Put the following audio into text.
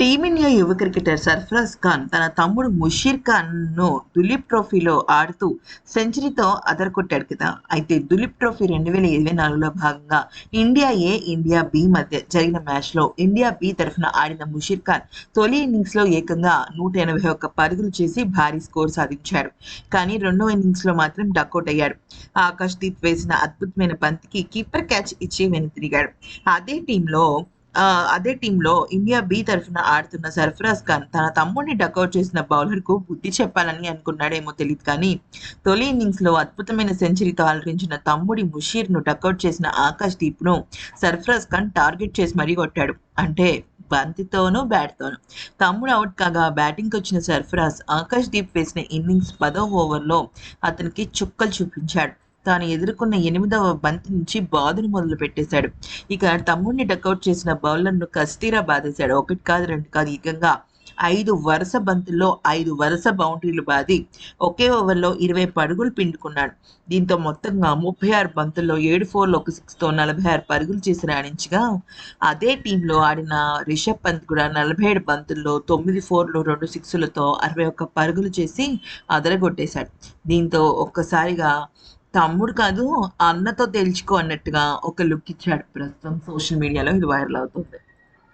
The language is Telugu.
టీమిండియా యువ క్రికెటర్ సర్ఫరాజ్ ఖాన్ తన తమ్ముడు ముషీర్ ఖాన్ను దులీప్ ట్రోఫీలో ఆడుతూ సెంచరీతో అదరకొట్టాడు కదా. అయితే దులీప్ ట్రోఫీ రెండు వేల ఇరవై నాలుగులో భాగంగా ఇండియా ఏ ఇండియా బి మధ్య జరిగిన మ్యాచ్లో ఇండియా బి తరఫున ఆడిన ముషీర్ ఖాన్ తొలి ఇన్నింగ్స్లో ఏకంగా నూట ఎనభై ఒక్క పరుగులు చేసి భారీ స్కోర్ సాధించాడు. కానీ రెండో ఇన్నింగ్స్లో మాత్రం డక్అవుట్ అయ్యాడు. ఆకాష్ దీప్ వేసిన అద్భుతమైన బంతికి కీపర్ క్యాచ్ ఇచ్చి వెనుతిరిగాడు. అదే టీంలో అదే టీంలో ఇండియా బి తరఫున ఆడుతున్న సర్ఫరాజ్ ఖాన్ తన తమ్ముడిని డకౌట్ చేసిన బౌలర్కు బుద్ధి చెప్పాలని అనుకున్నాడేమో తెలియదు కానీ తొలి ఇన్నింగ్స్లో అద్భుతమైన సెంచరీతో అలరించిన తమ్ముడి ముషీర్ను డకౌట్ చేసిన ఆకాష్ దీప్ను సర్ఫరాజ్ ఖాన్ టార్గెట్ చేసి మరీ కొట్టాడు. అంటే బంతితోనూ బ్యాట్తోనూ. తమ్ముడు అవుట్ కాగా బ్యాటింగ్కి వచ్చిన సర్ఫరాజ్ ఆకాష్ దీప్ వేసిన ఇన్నింగ్స్ పదో ఓవర్లో అతనికి చుక్కలు చూపించాడు. తాను ఎదుర్కొన్న ఎనిమిదవ బంతి నుంచి బాదును మొదలు పెట్టేశాడు ఇక తమ్ముడిని డకౌట్ చేసిన బౌలర్ను కస్తీరా బాధేశాడు ఒకటి కాదు రెండు కాదు ఏకంగా ఐదు వరుస బంతుల్లో ఐదు వరుస బౌండరీలు బాది ఒకే ఓవర్లో ఇరవై పరుగులు పిండుకున్నాడు. దీంతో మొత్తంగా ముప్పై ఆరు బంతుల్లో ఏడు ఫోర్లు ఒక సిక్స్తో నలభై ఆరు పరుగులు చేసి రాణించగా అదే టీంలో ఆడిన రిషబ్ పంత్ కూడా నలభై ఏడు బంతుల్లో తొమ్మిది ఫోర్లు రెండు సిక్స్లతో అరవై ఒక్క పరుగులు చేసి అదరగొట్టేశాడు. దీంతో ఒక్కసారిగా తమ్ముడు కాదు అన్నతో తేల్చుకో అన్నట్టుగా ఒక లుక్ ఇచ్చాడు ప్రస్తుతం సోషల్ మీడియాలో ఇది వైరల్ అవుతుంది.